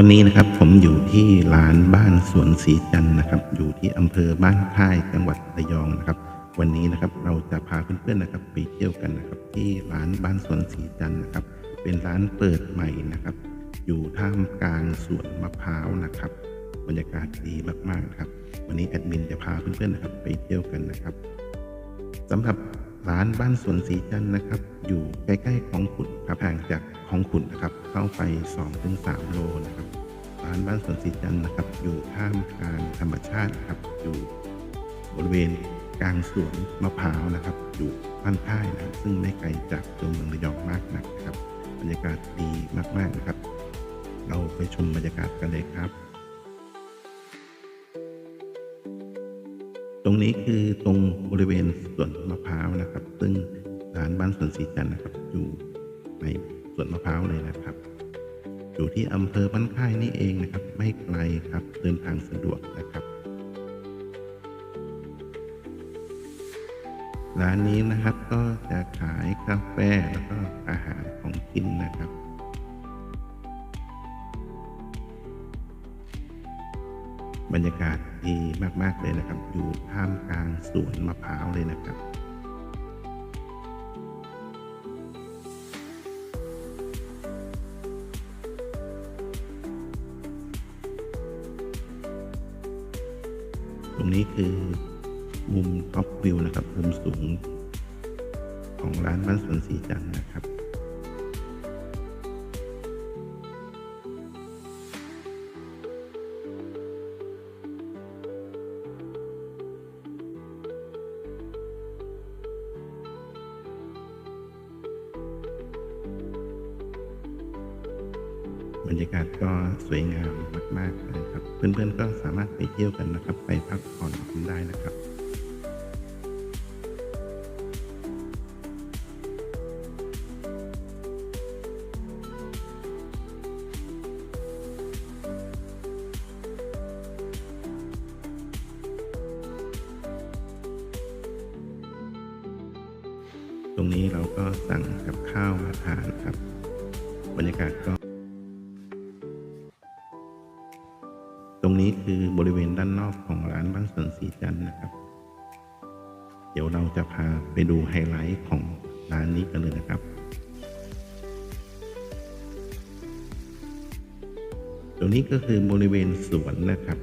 วันนี้นะครับผมอยู่ที่ร้านบ้านสวนสีจันนะครับ อยู่ที่อำเภอบ้านค่ายจังหวัดระยองนะครับ วันนี้นะครับเราจะพาเพื่อนๆนะครับไปเที่ยวกันนะครับ ที่ร้านบ้านสวนสีจันนะครับ เป็นร้านเปิดใหม่นะครับ อยู่ท่ามกลางสวนมะพร้าวนะครับ บรรยากาศดีมากๆนะครับ วันนี้แอดมินจะพาเพื่อนๆนะครับ ไปเที่ยวกันนะครับสำหรับร้านบ้านสวนสีจันนะครับ อยู่ใกล้ๆของขุนครับห่างจาก ของขุนนะครับ เข้าไป 2-3 โลนะครับร้านบ้านสวนสีจันนะครับ อยู่ท่ามกลางธรรมชาตินะครับ อยู่บริเวณกลางสวนมะพร้าวนะครับ อยู่บ้านค่ายนะครับ ซึ่งไม่ไกลจากตัวเมืองระยองมากนักนะครับ บรรยากาศดีมากๆนะครับ เราไปชมบรรยากาศกันเลยครับตรงนี้คือตรงบริเวณสวนมะพร้าวนะครับ ซึ่งร้านบ้านสวนสีจันนะครับ อยู่ สวนมะพร้าวเลยนะครับ อยู่ที่อำเภอบ้านค่ายนี่เองนะครับ ไม่ไกลครับเดินทางสะดวกนะครับ ร้านนี้นะครับก็จะขายกาแฟแล้วก็อาหารของกินนะครับบรรยากาศดีมาก ๆ เลยนะครับ อยู่ท่ามกลางสวนมะพร้าวเลยนะครับ ตรงนี้คือมุมท็อปวิวนะครับ มุมสูงของร้านบ้านสวนสีจันทร์นะครับ บรรยากาศก็สวยงามมากๆเลยครับ เพื่อนๆก็สามารถไปเที่ยวกันนะครับ ไปพักผ่อนกันได้นะครับตรงนี้เราก็สั่งกับข้าวมาทานครับ บรรยากาศก็ รงนี้คือบริเวณด้านนอกของร้านบ้านสวนสีจันนะครับ เดี๋ยวเราจะพาไปดูไฮไลท์ของร้านนี้กันเลยนะครับ ตรงนี้ก็คือบริเวณสวนนะครับ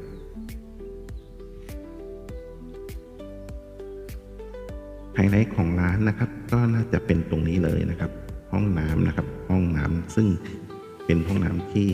ไฮไลท์ของร้านนะครับ ก็น่าจะเป็นตรงนี้เลยนะครับ ห้องน้ำนะครับ ห้องน้ำซึ่งเป็นห้องน้ำที่